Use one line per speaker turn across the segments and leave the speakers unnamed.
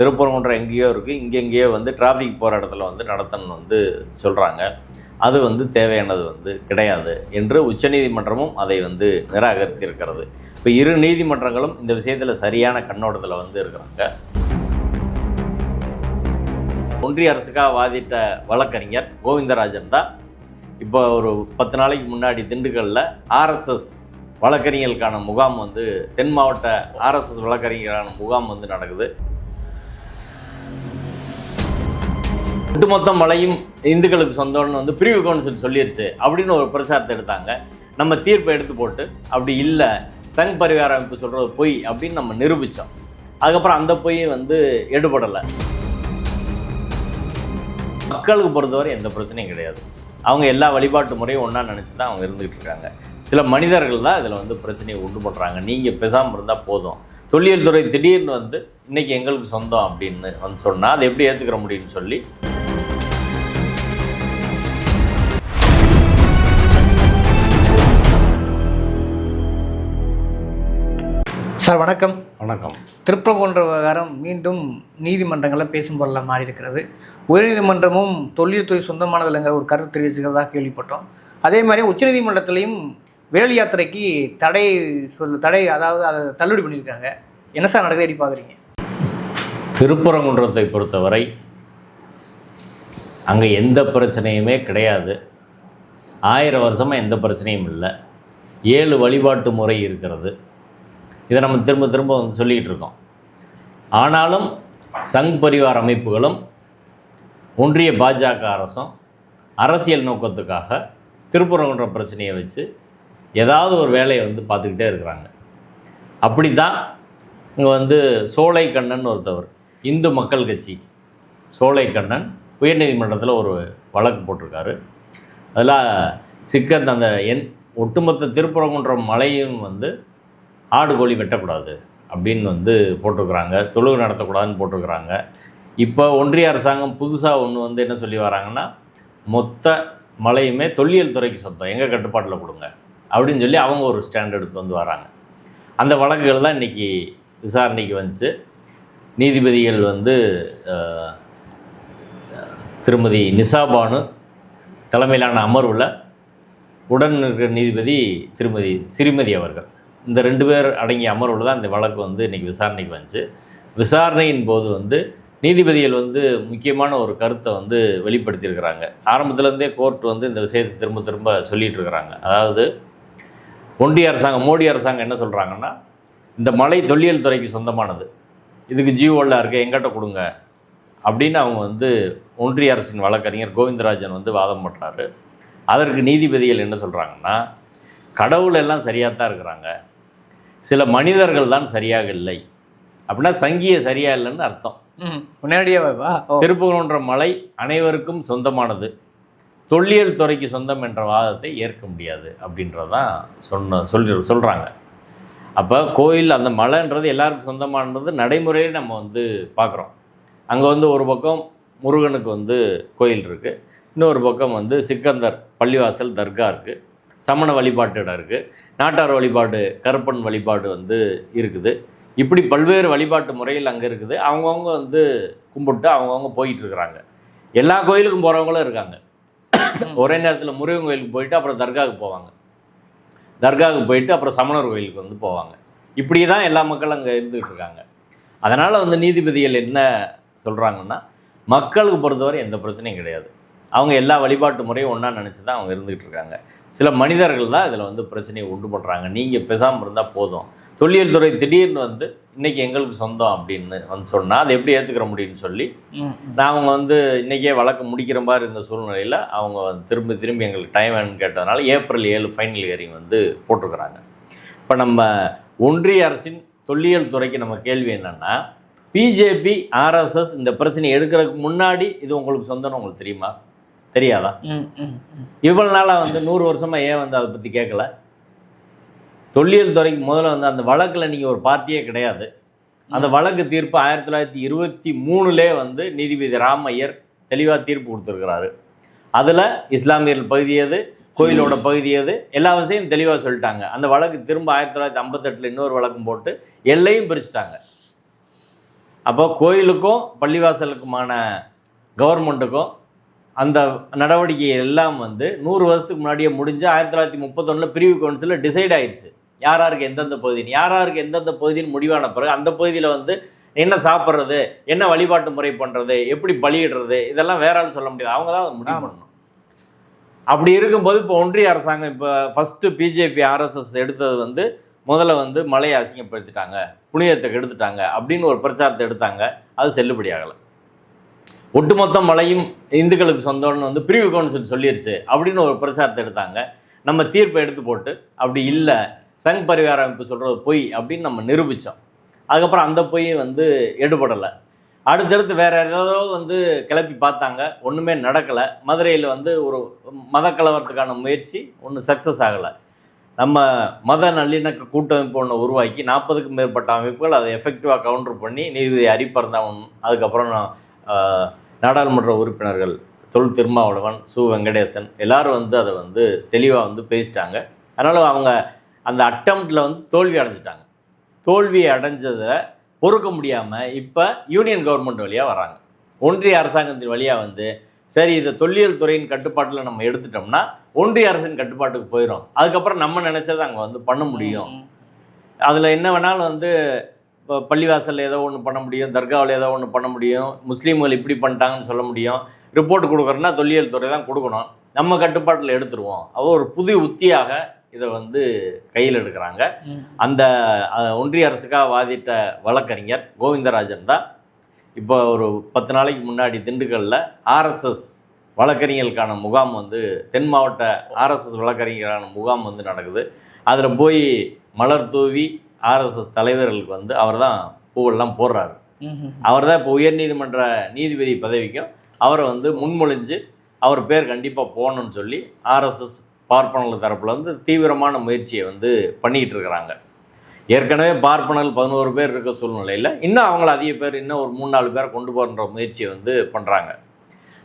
திருப்பரங்குன்றம் எங்கேயோ இருக்குது இங்கே எங்கேயோ வந்து டிராஃபிக் போகிற இடத்துல வந்து நடத்தணும்னு வந்து சொல்கிறாங்க அது வந்து தேவையானது வந்து கிடையாது என்று உச்சநீதிமன்றமும் அதை வந்து நிராகரித்திருக்கிறது. இப்போ இரு நீதிமன்றங்களும் இந்த விஷயத்தில் சரியான கண்ணோட்டத்தில் வந்து இருக்கிறாங்க. ஒன்றிய அரசுக்காக வாதிட்ட வழக்கறிஞர் கோவிந்தராஜன் தான் இப்போ ஒரு பத்து நாளைக்கு முன்னாடி திண்டுக்கல்லில் ஆர்எஸ்எஸ் வழக்கறிஞர்களுக்கான முகாம் வந்து தென் மாவட்ட ஆர்எஸ்எஸ் வழக்கறிஞர்களுக்கான முகாம் வந்து நடக்குது. ஒட்டுமொத்த மலையும் இந்துக்களுக்கு சொந்தம்னு வந்து பிரிவு கவுன்சில் சொல்லிருச்சு அப்படின்னு ஒரு பிரச்சாரத்தை எடுத்தாங்க. நம்ம தீர்ப்பை எடுத்து போட்டு அப்படி இல்லை சங் பரிவார அமைப்பு சொல்கிறது பொய் அப்படின்னு நம்ம நிரூபித்தோம் அதுக்கப்புறம் அந்த பொய் வந்து எடுபடலை. மக்களுக்கு பொறுத்தவரை எந்த பிரச்சனையும் கிடையாது. அவங்க எல்லா வழிபாட்டு முறையும் ஒன்றா நினச்சி தான் அவங்க இருந்துகிட்டு இருக்காங்க. சில மனிதர்கள் தான் இதில் வந்து பிரச்சனையை உண்டு பண்ணுறாங்க நீங்கள் பேசாமல் இருந்தால் போதும். தொல்லியல் துறை திடீர்னு வந்து இன்னைக்கு எங்களுக்கு சொந்தம் அப்படின்னு வந்து சொன்னால் அதை எப்படி ஏற்றுக்கிற முடியும்னு சொல்லி
சார் வணக்கம்.
வணக்கம்.
திருப்பரங்குன்ற விவகாரம் மீண்டும் நீதிமன்றங்களில் பேசும் பொருளாக மாறி இருக்கிறது உயர்நீதிமன்றமும் தொழில்துறை சொந்தமானதில்லைங்கிற ஒரு கருத்து தெரிவிச்சுக்கிறதா கேள்விப்பட்டோம். அதே மாதிரி உச்சநீதிமன்றத்திலையும் வேலு யாத்திரைக்கு தடை சொல் தடை அதாவது அதை தள்ளுபடி பண்ணியிருக்காங்க. என்ன சார் நடக்குது? எப்படி பார்க்குறீங்க?
திருப்பரங்குன்றத்தை பொறுத்தவரை அங்கே எந்த பிரச்சனையுமே கிடையாது. ஆயிரம் வருஷமாக எந்த பிரச்சனையும் இல்லை. ஏழு வழிபாட்டு முறை இருக்கிறது. இதை நம்ம திரும்ப திரும்ப வந்து சொல்லிக்கிட்டு இருக்கோம். ஆனாலும் சங் பரிவார் அமைப்புகளும் ஒன்றிய பாஜக அரசும் அரசியல் நோக்கத்துக்காக திருப்பரங்குன்ற பிரச்சனையை வச்சு ஏதாவது ஒரு வேலையை வந்து பார்த்துக்கிட்டே இருக்கிறாங்க. அப்படி தான் இங்கே வந்து சோலை கண்ணன் ஒருத்தவர் இந்து மக்கள் கட்சி சோலை கண்ணன் உயர்நீதிமன்றத்தில் ஒரு வழக்கு போட்டிருக்காரு. அதில் சிக்கந்த அந்த என் ஒட்டுமொத்த திருப்பரங்குன்றம் மலையும் வந்து ஆடு கோழி வெட்டக்கூடாது அப்படின்னு வந்து போட்டிருக்கிறாங்க. தொழுகு நடத்தக்கூடாதுன்னு போட்டிருக்கிறாங்க. இப்போ ஒன்றிய அரசாங்கம் புதுசாக ஒன்று வந்து என்ன சொல்லி வராங்கன்னா மொத்த மலையுமே தொல்லியல் துறைக்கு சொந்தம். எங்கள் கட்டுப்பாட்டில் கொடுங்க. அப்படின்னு சொல்லி அவங்க ஒரு ஸ்டாண்ட் எடுத்து வந்து வராங்க. அந்த வழக்குகள் தான் இன்றைக்கி விசாரணைக்கு வந்துச்சு. நீதிபதிகள் வந்து திருமதி நிசாபானு தலைமையிலான அமர்வில் உடன் இருக்கிற நீதிபதி திருமதி சிறுமதி அவர்கள். இந்த ரெண்டு பேர் அடங்கிய அமர்வில் தான் இந்த வழக்கு வந்து இன்றைக்கி விசாரணைக்கு வந்துச்சு. விசாரணையின் போது வந்து நீதிபதிகள் வந்து முக்கியமான ஒரு கருத்தை வந்து வெளிப்படுத்தியிருக்கிறாங்க. ஆரம்பத்துலேருந்தே கோர்ட் வந்து இந்த விஷயத்தை திரும்ப திரும்ப சொல்லிகிட்ருக்கிறாங்க அதாவது ஒன்றிய அரசாங்கம் மோடி அரசாங்கம் என்ன சொல்கிறாங்கன்னா இந்த மலை தொல்லியல் துறைக்கு சொந்தமானது. இதுக்கு ஜியோவில் இருக்க எங்கிட்ட கொடுங்க. அப்படின்னு அவங்க வந்து ஒன்றிய அரசின் வழக்கறிஞர் கோவிந்தராஜன் வந்து வாதம் பண்ணுறாரு அதற்கு நீதிபதிகள் என்ன சொல்கிறாங்கன்னா கடவுள் எல்லாம் சரியாக தான் இருக்கிறாங்க. சில மனிதர்கள் தான் சரியாக இல்லை. அப்படின்னா சங்கிய சரியாக இல்லைன்னு அர்த்தம்.
ம் முன்னாடியே
திருப்பூர்ன்ற மலை அனைவருக்கும் சொந்தமானது. தொல்லியல் துறைக்கு சொந்தம் என்ற வாதத்தை ஏற்க முடியாது அப்படின்றதான் சொன்ன சொல்லி சொல்கிறாங்க அப்போ கோயில் அந்த மலைன்றது எல்லாருக்கும் சொந்தமானது நடைமுறையில் நம்ம வந்து பார்க்குறோம். அங்கே வந்து ஒரு பக்கம் முருகனுக்கு வந்து கோயில் இருக்குது இன்னொரு பக்கம் வந்து சிக்கந்தர் பள்ளிவாசல் தர்கா இருக்குது சமண வழிபாட்டு இடம் இருக்குது நாட்டார் வழிபாடு கருப்பன் வழிபாடு வந்து இருக்குது. இப்படி பல்வேறு வழிபாட்டு முறையில் அங்கே இருக்குது. அவங்கவுங்க வந்து கும்பிட்டு அவங்கவுங்க போயிட்டுருக்குறாங்க எல்லா கோயிலுக்கும் போகிறவங்களும் இருக்காங்க. ஒரே நேரத்தில் முருகன் கோயிலுக்கு போயிட்டு அப்புறம் தர்காவுக்கு போவாங்க. தர்காவுக்கு போயிட்டு அப்புறம் சமணர் கோயிலுக்கு வந்து போவாங்க. இப்படி தான் எல்லா மக்களும் அங்கே இருந்துகிட்டு இருக்காங்க. அதனால் வந்து நீதிபதிகள் என்ன சொல்கிறாங்கன்னா மக்களுக்கு பொறுத்தவரை எந்த பிரச்சனையும் கிடையாது. அவங்க எல்லா வழிபாட்டு முறையும் ஒன்றா நினச்சி தான் அவங்க இருந்துகிட்டு இருக்காங்க. சில மனிதர்கள் தான் இதில் வந்து பிரச்சனையை உண்டு பண்ணுறாங்க நீங்கள் பேசாமல் இருந்தால் போதும். தொல்லியல் துறை திடீர்னு வந்து இன்றைக்கி எங்களுக்கு சொந்தம் அப்படின்னு வந்து சொன்னால் அதை எப்படி ஏற்றுக்கிற முடியும்னு சொல்லி நான் அவங்க வந்து இன்றைக்கே வழக்கு முடிக்கிற மாதிரி இருந்த சூழ்நிலையில் அவங்க வந்து திரும்பி திரும்பி எங்களுக்கு டைம் வேணும்னு கேட்டதுனால ஏப்ரல் ஏழு ஃபைனல் ஹியரிங் வந்து போட்டிருக்கிறாங்க. இப்போ நம்ம ஒன்றிய அரசின் தொல்லியல் துறைக்கு நம்ம கேள்வி என்னென்னா பிஜேபி ஆர்எஸ்எஸ் இந்த பிரச்சனையை எடுக்கிறதுக்கு முன்னாடி இது உங்களுக்கு சொந்தம்னு உங்களுக்கு தெரியுமா? தெரியாதா? இவ்வளோ நாளாக வந்து நூறு வருஷமாக ஏன் வந்து அதை பற்றி கேட்கல தொல்லியல் துறைக்கு முதல்ல வந்து அந்த வழக்கில் நீங்கள் ஒரு பார்ட்டியே கிடையாது. அந்த வழக்கு தீர்ப்பு ஆயிரத்தி தொள்ளாயிரத்தி இருபத்தி மூணுலே வந்து நீதிபதி ராமையர் தெளிவாக தீர்ப்பு கொடுத்துருக்கிறாரு. அதில் இஸ்லாமியர்கள் பகுதியது கோயிலோட பகுதியது எல்லா விஷயம் தெளிவாக சொல்லிட்டாங்க. அந்த வழக்கு திரும்ப ஆயிரத்தி தொள்ளாயிரத்தி ஐம்பத்தெட்டில் இன்னொரு வழக்கம் போட்டு எல்லையும் பிரிச்சுட்டாங்க. அப்போ கோயிலுக்கும் பள்ளிவாசலுக்குமான கவர்மெண்ட்டுக்கும் அந்த நடவடிக்கை எல்லாம் வந்து நூறு வருஷத்துக்கு முன்னாடியே முடிஞ்சு ஆயிரத்தி தொள்ளாயிரத்தி முப்பத்தொன்னில் பிரிவு கவுன்சிலில் டிசைட் ஆயிடுச்சு யார் யாருக்கு எந்தெந்த பகுதின்னு யார் யாருக்கு எந்தெந்த பகுதின்னு முடிவான பிறகு அந்த பகுதியில் வந்து என்ன சாப்பிட்றது என்ன வழிபாட்டு முறை பண்ணுறது எப்படி பலியிடுறது இதெல்லாம் வேற ஆள் சொல்ல முடியாது. அவங்க தான் முடிவு. பண்ணணும். அப்படி இருக்கும்போது இப்போ ஒன்றிய அரசாங்கம் இப்போ ஃபஸ்ட்டு பிஜேபி ஆர்எஸ்எஸ் எடுத்தது வந்து முதல்ல வந்து மலையை அசிங்கப்படுத்திட்டாங்க புனிதத்தை கெடுத்துட்டாங்க அப்படின்னு ஒரு பிரச்சாரத்தை எடுத்தாங்க. அது செல்லுபடி ஆகலை ஒட்டுமொத்த மலையும் இந்துக்களுக்கு சொந்தம்னு வந்து பிரிவு கவுன்சில் சொல்லிருச்சு அப்படின்னு ஒரு பிரச்சாரத்தை எடுத்தாங்க. நம்ம தீர்ப்பை எடுத்து போட்டு அப்படி இல்லை சங் பரிவார அமைப்பு சொல்கிறது பொய் அப்படின்னு நம்ம நிரூபித்தோம் அதுக்கப்புறம் அந்த பொய் வந்து எடுபடலை. அடுத்தடுத்து வேறு ஏதோ வந்து கிளப்பி பார்த்தாங்க. ஒன்றுமே நடக்கலை. மதுரையில் வந்து ஒரு மத கலவரத்துக்கான முயற்சி ஒன்றும் சக்ஸஸ் ஆகலை. நம்ம மத நல்லிணக்க கூட்டமைப்பு ஒன்று உருவாக்கி நாற்பதுக்கும் மேற்பட்ட அமைப்புகள் அதை எஃபெக்டிவாக கவுண்டர் பண்ணி நீதிபதி ஹரிப்பரந்தாமன் அதுக்கப்புறம் நாடாளுமன்ற உறுப்பினர்கள் தொல் திருமாவளவன் சு. வெங்கடேசன் எல்லாரும் வந்து அதை வந்து தெளிவாக வந்து பேசிட்டாங்க. அதனால் அவங்க அந்த அட்டம்ப்டில் வந்து தோல்வி அடைஞ்சிட்டாங்க. தோல்வி அடைஞ்சதை பொறுக்க முடியாமல் இப்போ யூனியன் கவர்மெண்ட் வழியாக வராங்க. ஒன்றிய அரசாங்கத்தின் வழியாக வந்து சரி இதை தொல்லியல் துறையின் கட்டுப்பாட்டில் நம்ம எடுத்துட்டோம்னா ஒன்றிய அரசின் கட்டுப்பாட்டுக்கு போயிடும் அதுக்கப்புறம் நம்ம நினச்சதை அங்கே வந்து பண்ண முடியும். அதில் என்ன வேணாலும் வந்து இப்போ பள்ளிவாசலில் ஏதோ ஒன்று பண்ண முடியும் தர்காவில் ஏதோ ஒன்று பண்ண முடியும் முஸ்லீம்கள் இப்படி பண்ணிட்டாங்கன்னு சொல்ல முடியும் ரிப்போர்ட் கொடுக்குறோன்னா தொல்லியல் துறை தான் கொடுக்கணும். நம்ம கட்டுப்பாட்டில் எடுத்துருவோம். அவ ஒரு புது உத்தியாக இதை வந்து கையில் எடுக்கிறாங்க. அந்த ஒன்றிய அரசுக்காக வாதிட்ட வழக்கறிஞர் கோவிந்தராஜன் தான் இப்போ ஒரு பத்து நாளைக்கு முன்னாடி திண்டுக்கல்லில் ஆர்எஸ்எஸ் வழக்கறிஞர்களுக்கான முகாம் வந்து தென் மாவட்ட ஆர்எஸ்எஸ் வழக்கறிஞர்களுக்கான முகாம் வந்து நடக்குது. அதில் போய் மலர் தூவி ஆர்எஸ்எஸ் தலைவர்களுக்கு வந்து அவர் தான் பூவெல்லாம் போடுறாரு. அவர் தான் இப்போ உயர்நீதிமன்ற நீதிபதி பதவிக்கும். அவரை வந்து முன்மொழிஞ்சு அவர் பேர் கண்டிப்பாக போகணும்னு சொல்லி ஆர்எஸ்எஸ் பார்ப்பனர்கள் தரப்புல வந்து தீவிரமான முயற்சியை வந்து பண்ணிக்கிட்டு இருக்கிறாங்க. ஏற்கனவே பார்ப்பனர்கள் பதினோரு பேர் இருக்க சூழ்நிலையில் இன்னும் அவங்கள அதிக பேர் இன்னும் ஒரு மூணு நாலு பேரை கொண்டு போகிற முயற்சியை வந்து பண்ணுறாங்க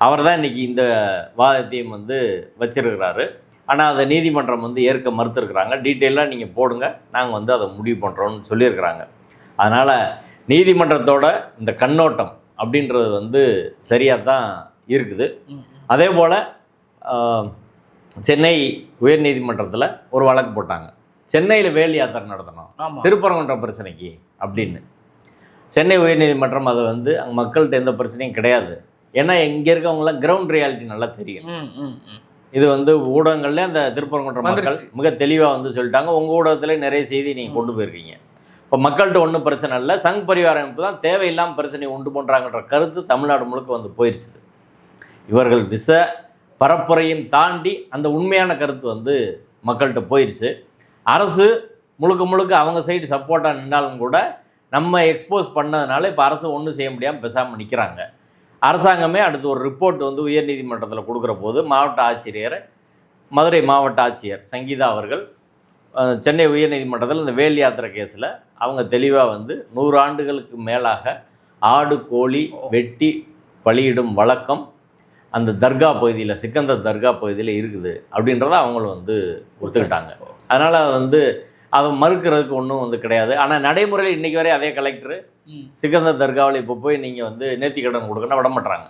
அவர் தான் இன்றைக்கி இந்த வாதத்தையும் வந்து வச்சிருக்கிறாரு. ஆனால் அதை நீதிமன்றம் வந்து ஏற்க மறுத்துருக்குறாங்க. டீட்டெயிலாக நீங்கள் போடுங்க. நாங்கள் வந்து அதை முடிவு பண்ணுறோன்னு சொல்லியிருக்கிறாங்க. அதனால் நீதிமன்றத்தோட இந்த கண்ணோட்டம் அப்படின்றது வந்து சரியாக தான் இருக்குது. அதே போல் சென்னை உயர்நீதிமன்றத்தில் ஒரு வழக்கு போட்டாங்க. சென்னையில் வேல் யாத்திரை நடத்தணும்.
ஆமா.
திருப்பரங்குன்றம் பிரச்சனைக்கு அப்படின்னு. சென்னை உயர்நீதிமன்றம் அதை வந்து அங்கே மக்கள்கிட்ட எந்த பிரச்சனையும் கிடையாது. ஏன்னா இங்கே இருக்கவங்களாம் கிரவுண்ட் ரியாலிட்டி நல்லா தெரியும். இது வந்து ஊடகங்கள்ல அந்த திருப்பரங்குன்றம் மக்கள். மிக தெளிவாக வந்து சொல்லிட்டாங்க. உங்கள் ஊடகத்துல நிறைய செய்தி நீங்கள் கொண்டு போயிருக்கீங்க. இப்போ மக்கள்கிட்ட ஒன்றும் பிரச்சனை இல்லை. சங் பரிவார அமைப்பு தான் தேவையில்லாமல் பிரச்சனையை உண்டு பண்ணுறாங்கன்ற கருத்து தமிழ்நாடு முழுக்க வந்து போயிடுச்சு இவர்கள் விச பரப்புரையும் தாண்டி அந்த உண்மையான கருத்து வந்து மக்கள்கிட்ட போயிடுச்சு அரசு முழுக்க முழுக்க அவங்க சைடு சப்போர்ட்டாக நின்றாலும் கூட நம்ம எக்ஸ்போஸ் பண்ணதுனால இப்போ அரசு ஒன்றும் செய்ய முடியாமல் பேசாமல் நிற்கிறாங்க அரசாங்கமே அடுத்து ஒரு ரிப்போர்ட் வந்து உயர்நீதிமன்றத்தில் கொடுக்குற போது மாவட்ட ஆட்சியர் மதுரை மாவட்ட ஆட்சியர் சங்கீதா அவர்கள் சென்னை உயர்நீதிமன்றத்தில் இந்த வேல் யாத்திரை கேஸில் அவங்க தெளிவாக வந்து நூறு ஆண்டுகளுக்கு மேலாக ஆடு கோழி வெட்டி பலியிடும் வழக்கம் அந்த தர்கா பகுதியில் சிக்கந்தர் தர்கா பகுதியில் இருக்குது அப்படின்றத அவங்களும் வந்து ஒத்துக்கிட்டாங்க அதனால் வந்து அதை மறுக்கிறதுக்கு ஒன்றும் வந்து கிடையாது ஆனால் நடைமுறையில் இன்றைக்கி வரை அதே கலெக்டர். சிக்கந்தர் தர்காவில் இப்போ போய் நீங்கள் வந்து நேர்த்திக்கடன் கொடுக்கணும் விட மாட்றாங்க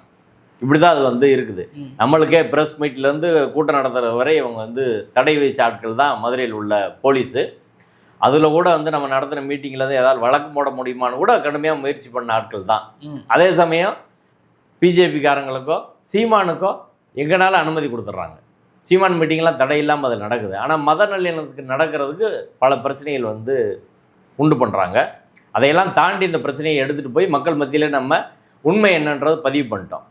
இப்படி தான் அது வந்து இருக்குது. நம்மளுக்கே ப்ரெஸ் மீட்லேருந்து கூட்டம் நடத்துகிற வரை இவங்க வந்து தடை விதிச்ச ஆட்கள் தான் மதுரையில் உள்ள போலீஸு அதில் கூட வந்து நம்ம நடத்துகிற மீட்டிங்கில் வந்து ஏதாவது வழக்கு போட முடியுமான்னு கூட கடுமையாக முயற்சி பண்ண ஆட்கள் தான். அதே சமயம் பிஜேபிக்காரங்களுக்கோ சீமானுக்கோ எங்கனாலும் அனுமதி கொடுத்துட்றாங்க சீமான் மீட்டிங்லாம் தடை இல்லாமல் அது நடக்குது. ஆனால் மத நல்லிணத்துக்கு நடக்கிறதுக்கு பல பிரச்சனைகள் வந்து உண்டு பண்ணுறாங்க அதையெல்லாம் தாண்டி இந்த பிரச்சனையை எடுத்துகிட்டு போய் மக்கள் மத்தியில் நம்ம உண்மை என்னன்றது பதிவு பண்ணிட்டோம்.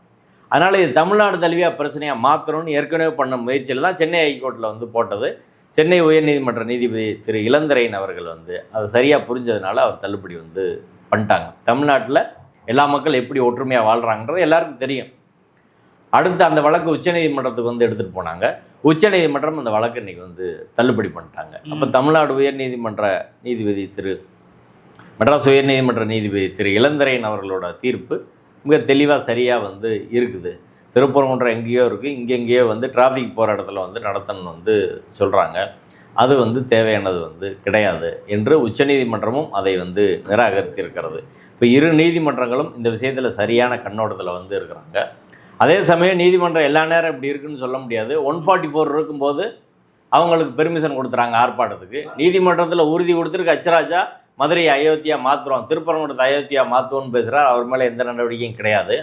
அதனால் இது தமிழ்நாடு தழுவியாக பிரச்சனையாக மாற்றணும்னு ஏற்கனவே பண்ண முயற்சியில் தான் சென்னை ஹைகோர்ட்டில் வந்து போட்டது. சென்னை உயர்நீதிமன்ற நீதிபதி திரு இளந்திரையன் அவர்கள் வந்து அதை சரியாக புரிஞ்சதுனால அவர் தள்ளுபடி வந்து பண்ணிட்டாங்க. தமிழ்நாட்டில் எல்லா மக்கள் எப்படி ஒற்றுமையாக வாழ்கிறாங்கன்றது எல்லாருக்கும் தெரியும். அடுத்து அந்த வழக்கு உச்சநீதிமன்றத்துக்கு வந்து எடுத்துகிட்டு போனாங்க. உச்சநீதிமன்றம் அந்த வழக்கு இன்னைக்கு வந்து தள்ளுபடி பண்ணிட்டாங்க. அப்போ தமிழ்நாடு உயர்நீதிமன்ற நீதிபதி திரு மெட்ராஸ் உயர்நீதிமன்ற நீதிபதி திரு இளந்திரையன் அவர்களோட தீர்ப்பு மிக தெளிவாக சரியாக வந்து இருக்குது. திருப்பரங்குன்றம் எங்கேயோ இருக்குது இங்கெங்கேயோ வந்து டிராஃபிக் போகிற இடத்துல வந்து நடத்தணும்னு வந்து சொல்கிறாங்க அது வந்து தேவையானது வந்து கிடையாது என்று உச்சநீதிமன்றமும் அதை வந்து நிராகரித்திருக்கிறது. இப்போ இரு நீதிமன்றங்களும் இந்த விஷயத்தில் சரியான கண்ணோட்டத்தில் வந்து இருக்கிறாங்க. அதே சமயம் நீதிமன்றம் எல்லா நேரம் இப்படி இருக்குன்னு சொல்ல முடியாது. ஒன் ஃபார்ட்டி ஃபோர் இருக்கும்போது அவங்களுக்கு பெர்மிஷன் கொடுத்துறாங்க ஆர்ப்பாட்டத்துக்கு. நீதிமன்றத்தில் உறுதி கொடுத்துருக்கு அச்சராஜா மதுரை அயோத்தியா மாற்றுறோம் திருப்பரங்குன்றத்தை அயோத்தியா மாற்றுவோம்னு பேசுகிறார் அவர் மேலே எந்த நடவடிக்கையும் கிடையாது.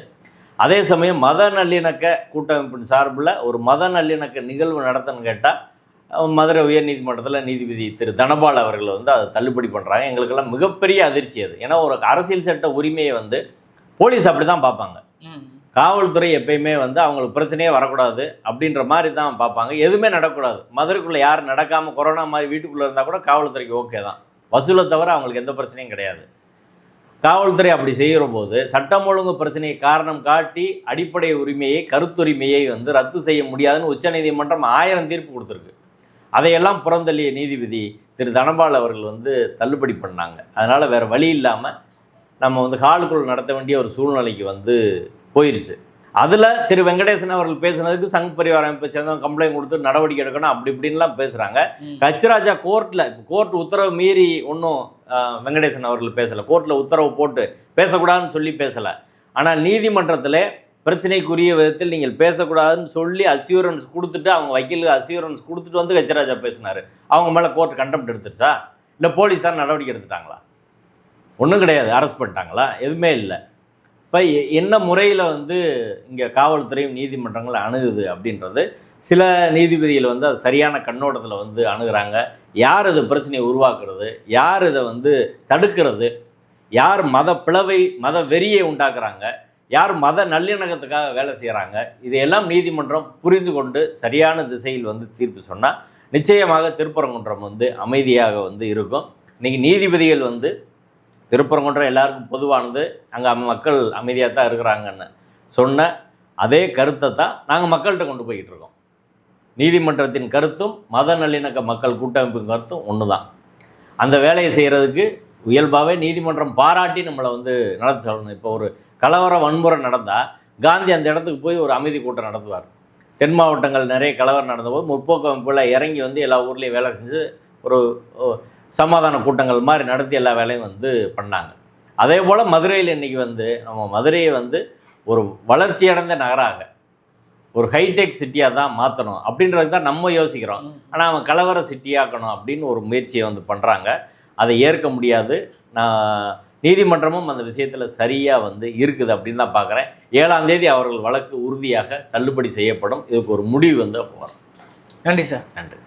அதே சமயம் மத நல்லிணக்க கூட்டமைப்பின் சார்பில் ஒரு மத நல்லிணக்க நிகழ்வு நடத்தன்னு கேட்டால் மதுரை உயர்நீதிமன்றத்தில் நீதிபதி திரு தனபால் அவர்கள் வந்து அதை தள்ளுபடி பண்ணுறாங்க எங்களுக்கெல்லாம் மிகப்பெரிய அதிர்ச்சி அது. ஏன்னா ஒரு அரசியல் சட்ட உரிமையை வந்து போலீஸ் அப்படி தான் பார்ப்பாங்க காவல்துறை எப்பயுமே வந்து அவங்களுக்கு பிரச்சனையே வரக்கூடாது அப்படின்ற மாதிரி தான் பார்ப்பாங்க. எதுவுமே நடக்கக்கூடாது. மதுரைக்குள்ளே யார் நடக்காமல் கொரோனா மாதிரி வீட்டுக்குள்ளே இருந்தால் கூட காவல்துறைக்கு ஓகே தான். வசூலை தவிர அவங்களுக்கு எந்த பிரச்சனையும் கிடையாது. காவல்துறை அப்படி செய்கிற போது சட்டம் ஒழுங்கு பிரச்சனையை காரணம் காட்டி அடிப்படை உரிமையை கருத்துரிமையை வந்து ரத்து செய்ய முடியாதுன்னு உச்சநீதிமன்றம் ஆயிரம் தீர்ப்பு கொடுத்துருக்கு. அதையெல்லாம் புறந்தள்ளிய நீதிபதி திரு தனபால் அவர்கள் வந்து தள்ளுபடி பண்ணாங்க. அதனால் வேறு வழி இல்லாமல் நம்ம வந்து ஹாலுக்குள் நடத்த வேண்டிய ஒரு சூழ்நிலைக்கு வந்து போயிருச்சு. அதில் திரு வெங்கடேசன் அவர்கள் பேசுனதுக்கு சங் பரிவார அமைப்பை சேர்ந்தவங்க கம்ப்ளைண்ட் கொடுத்து நடவடிக்கை எடுக்கணும் அப்படி இப்படின்லாம் பேசுகிறாங்க. கச்சிராஜா கோர்ட்டில் கோர்ட் உத்தரவு மீறி ஒன்றும் வெங்கடேசன் அவர்கள் பேசலை. கோர்ட்டில் உத்தரவு போட்டு பேசக்கூடாதுன்னு சொல்லி பேசலை. ஆனால் நீதிமன்றத்தில் பிரச்சனைக்குரிய விதத்தில் நீங்கள் பேசக்கூடாதுன்னு சொல்லி அசியூரன்ஸ் கொடுத்துட்டு அவங்க வக்கீலுக்கு அசியூரன்ஸ் கொடுத்துட்டு வந்து கச்சிராஜா பேசினார். அவங்க மேலே கோர்ட் கண்டெம்ட் எடுத்துருச்சா? இல்லை போலீஸ் தான் நடவடிக்கை எடுத்துட்டாங்களா? ஒன்றும் கிடையாது. அரெஸ்ட் பண்ணிட்டாங்களா? எதுவுமே இல்லை. இப்போ என்ன முறையில் வந்து இங்கே காவல்துறையும் நீதிமன்றங்கள் அணுகுது அப்படின்றது சில நீதிபதிகள் வந்து அது சரியான கண்ணோட்டத்தில் வந்து அணுகிறாங்க. யார் இது பிரச்சனையை உருவாக்குறது? யார் இதை வந்து தடுக்கிறது? யார் மத பிளவை மத வெறியை உண்டாக்குறாங்க? யார் மத நல்லிணக்கத்துக்காக வேலை செய்கிறாங்க இதையெல்லாம் நீதிமன்றம் புரிந்து கொண்டு சரியான திசையில் வந்து தீர்ப்பு சொன்னால் நிச்சயமாக திருப்பரங்குன்றம் வந்து அமைதியாக வந்து இருக்கும். இன்றைக்கி நீதிபதிகள் வந்து திருப்பரங்குன்றம் எல்லாருக்கும் பொதுவானது. அங்கே மக்கள் அமைதியாக தான் இருக்கிறாங்கன்னு சொன்ன அதே கருத்தை தான் நாங்கள் மக்கள்கிட்ட கொண்டு போய்கிட்டு இருக்கோம். நீதிமன்றத்தின் கருத்தும் மத நல்லிணக்க மக்கள் கூட்டமைப்பின் கருத்தும் ஒன்று தான் அந்த வேலையை செய்கிறதுக்கு இயல்பாகவே நீதிமன்றம் பாராட்டி நம்மளை வந்து நடத்த சொல்லணும். இப்போ ஒரு கலவர வன்முறை நடந்தால் காந்தி அந்த இடத்துக்கு போய் ஒரு அமைதி கூட்டம் நடத்துவார். தென் மாவட்டங்கள் நிறைய கலவரம் நடந்தபோது முற்போக்கு அமைப்புல இறங்கி வந்து எல்லா ஊர்லேயும் வேலை செஞ்சு ஒரு சமாதான கூட்டங்கள் மாதிரி நடத்தி எல்லா வேலையும் வந்து பண்ணாங்க. அதே போல் மதுரையில் இன்றைக்கி வந்து நம்ம மதுரையை வந்து ஒரு வளர்ச்சியடைந்த நகராக ஒரு ஹைடெக் சிட்டியாக தான் மாற்றணும் அப்படின்றது தான் நம்ம யோசிக்கிறோம். ஆனால் அவன் கலவர சிட்டியாக்கணும் அப்படின்னு ஒரு முயற்சியை வந்து பண்ணுறாங்க அதை ஏற்க முடியாது. நான் நீதிமன்றமும் அந்த விஷயத்தில் சரியாக வந்து இருக்குது அப்படின்னு தான் பார்க்குறேன் ஏழாம் தேதி அவர்கள் வழக்கு உறுதியாக தள்ளுபடி செய்யப்படும். இதுக்கு ஒரு முடிவு வந்து அப்போ வரும்.
நன்றி சார்.
நன்றி.